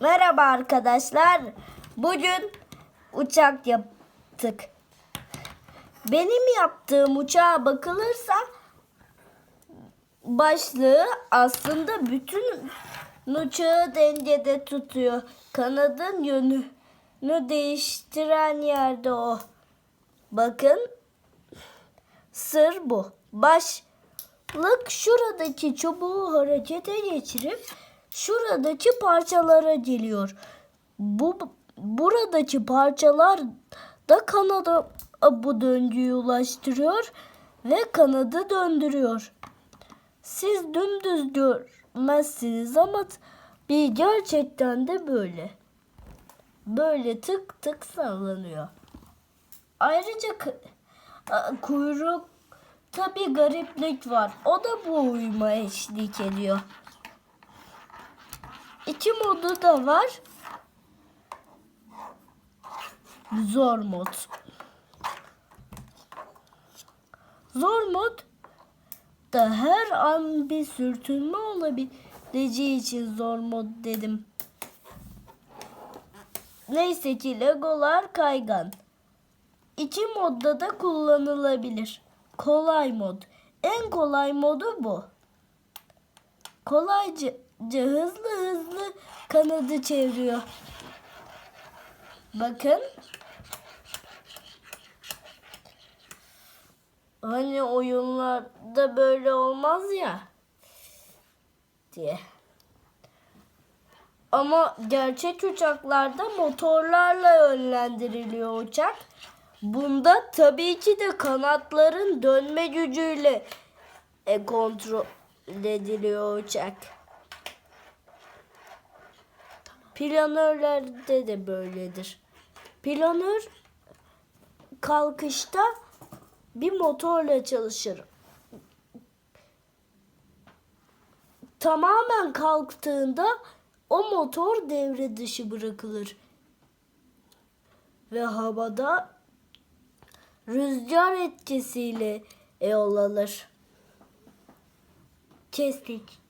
Merhaba arkadaşlar. Bugün uçak yaptık. Benim yaptığım uçağa bakılırsa başlığı aslında bütün uçağı dengede tutuyor. Kanadın yönünü değiştiren yerde o. Bakın sır bu. Başlık şuradaki çubuğu harekete geçirip şuradaki parçalara geliyor. Bu buradaki parçalar da kanada bu döngüyü ulaştırıyor ve kanadı döndürüyor. Siz dümdüz görmezsiniz ama bir gerçekten de böyle. Böyle tık tık sallanıyor. Ayrıca k- a- kuyrukta bir gariplik var. O da bu uyuma eşlik ediyor. İki modu da var. Zor mod. Zor mod da her an bir sürtünme olabileceği için zor mod dedim. Neyse ki legolar kaygan. İki modda da kullanılabilir. Kolay mod. En kolay modu bu. Kolayca hızlı hızlı kanadı çeviriyor. Bakın. Hani oyunlarda böyle olmaz ya diye. Ama gerçek uçaklarda motorlarla yönlendiriliyor uçak. Bunda tabii ki de kanatların dönme gücüyle e, kontrol ediliyor uçak. Planörlerde de böyledir. Planör kalkışta bir motorla çalışır. Tamamen kalktığında o motor devre dışı bırakılır. Ve havada rüzgar etkisiyle yol alır. Kestik.